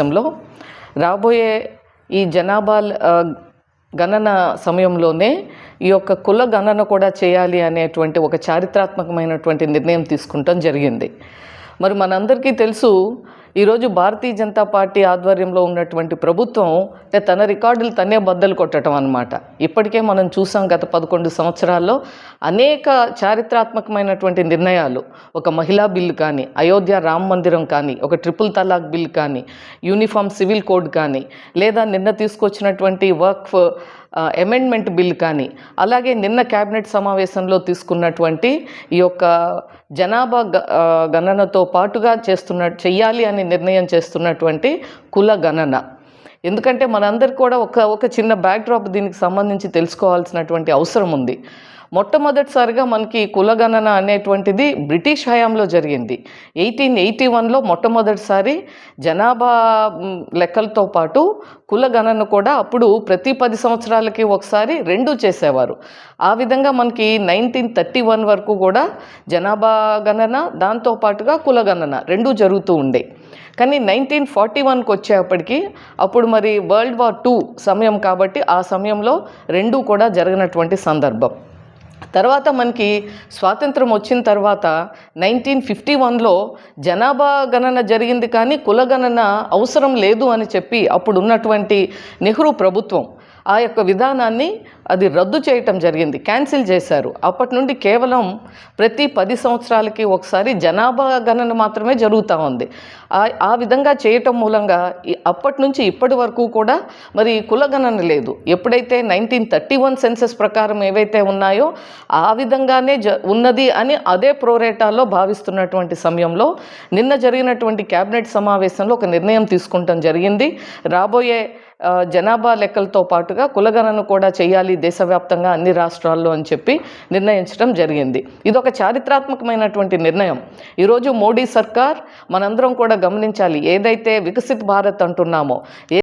దేశంలో రాబోయే ఈ జనాభా గణన సమయంలోనే ఈ యొక్క కుల గణన కూడా చేయాలి అనేటువంటి ఒక చారిత్రాత్మకమైనటువంటి నిర్ణయం తీసుకుంటాం జరిగింది. మరి మనందరికీ తెలుసు ఈరోజు భారతీయ జనతా పార్టీ ఆధ్వర్యంలో ఉన్నటువంటి ప్రభుత్వం తన రికార్డులు తనే బద్దలు కొట్టడం అనమాట ఇప్పటికే మనం చూసాం గత పదకొండు సంవత్సరాల్లో అనేక చారిత్రాత్మకమైనటువంటి నిర్ణయాలు. ఒక మహిళా బిల్లు కానీ అయోధ్య రామ మందిరం కానీ ఒక ట్రిపుల్ తలాక్ బిల్ కానీ యూనిఫామ్ సివిల్ కోడ్ కానీ లేదా నిన్న తీసుకొచ్చినటువంటి వర్క్ అమెండ్మెంట్ బిల్ కానీ అలాగే నిన్న క్యాబినెట్ సమావేశంలో తీసుకున్నటువంటి ఈ యొక్క జనాభా గ- గణనతో పాటుగా చేస్తున్న చెయ్యాలి అని నిర్ణయం చేస్తున్నటువంటి కుల గణన. ఎందుకంటే మనందరికీ కూడా ఒక ఒక చిన్న బ్యాక్డ్రాప్ దీనికి సంబంధించి తెలుసుకోవాల్సినటువంటి అవసరం ఉంది. మొట్టమొదటిసారిగా మనకి కులగణన అనేటువంటిది బ్రిటిష్ హయాంలో జరిగింది. ఎయిటీన్ ఎయిటీ వన్లో మొట్టమొదటిసారి జనాభా లెక్కలతో పాటు కులగణన కూడా అప్పుడు ప్రతి పది సంవత్సరాలకి ఒకసారి రెండు చేసేవారు. ఆ విధంగా మనకి నైన్టీన్ థర్టీ వన్ వరకు కూడా జనాభా గణన దాంతో పాటుగా కులగణన రెండు జరుగుతూ ఉండే. కానీ నైన్టీన్ ఫార్టీ వన్కి వచ్చేప్పటికి అప్పుడు మరి వరల్డ్ వార్ టూ సమయం కాబట్టి ఆ సమయంలో రెండు కూడా జరిగినటువంటి సందర్భం. తర్వాత మనకి స్వాతంత్రం వచ్చిన తర్వాత నైన్టీన్ ఫిఫ్టీ వన్లో జనాభా గణన జరిగింది కానీ కుల గణన అవసరం లేదు అని చెప్పి అప్పుడు ఉన్నటువంటి నెహ్రూ ప్రభుత్వం. ఆ యొక్క విధానాన్ని అది రద్దు చేయటం జరిగింది క్యాన్సిల్ చేశారు. అప్పటి నుండి కేవలం ప్రతి పది సంవత్సరాలకి ఒకసారి జనాభా గణన మాత్రమే జరుగుతూ ఉంది. ఆ ఆ విధంగా చేయటం మూలంగా అప్పటి నుంచి ఇప్పటి వరకు కూడా మరి కుల గణన లేదు. ఎప్పుడైతే నైన్టీన్ థర్టీ వన్ సెన్సెస్ ప్రకారం ఏవైతే ఉన్నాయో ఆ విధంగానే జ ఉన్నది అని అదే ప్రోరేటాలో భావిస్తున్నటువంటి సమయంలో నిన్న జరిగినటువంటి క్యాబినెట్ సమావేశంలో ఒక నిర్ణయం తీసుకుంటాం జరిగింది. రాబోయే జనాభా లెక్కలతో పాటుగా కులగణను కూడా చేయాలి దేశవ్యాప్తంగా అన్ని రాష్ట్రాల్లో అని చెప్పి నిర్ణయించడం జరిగింది. ఇది ఒక చారిత్రాత్మకమైనటువంటి నిర్ణయం. ఈరోజు మోడీ సర్కార్ మనందరం కూడా గమనించాలి ఏదైతే వికసిత్ భారత్ అంటున్నామో ఏ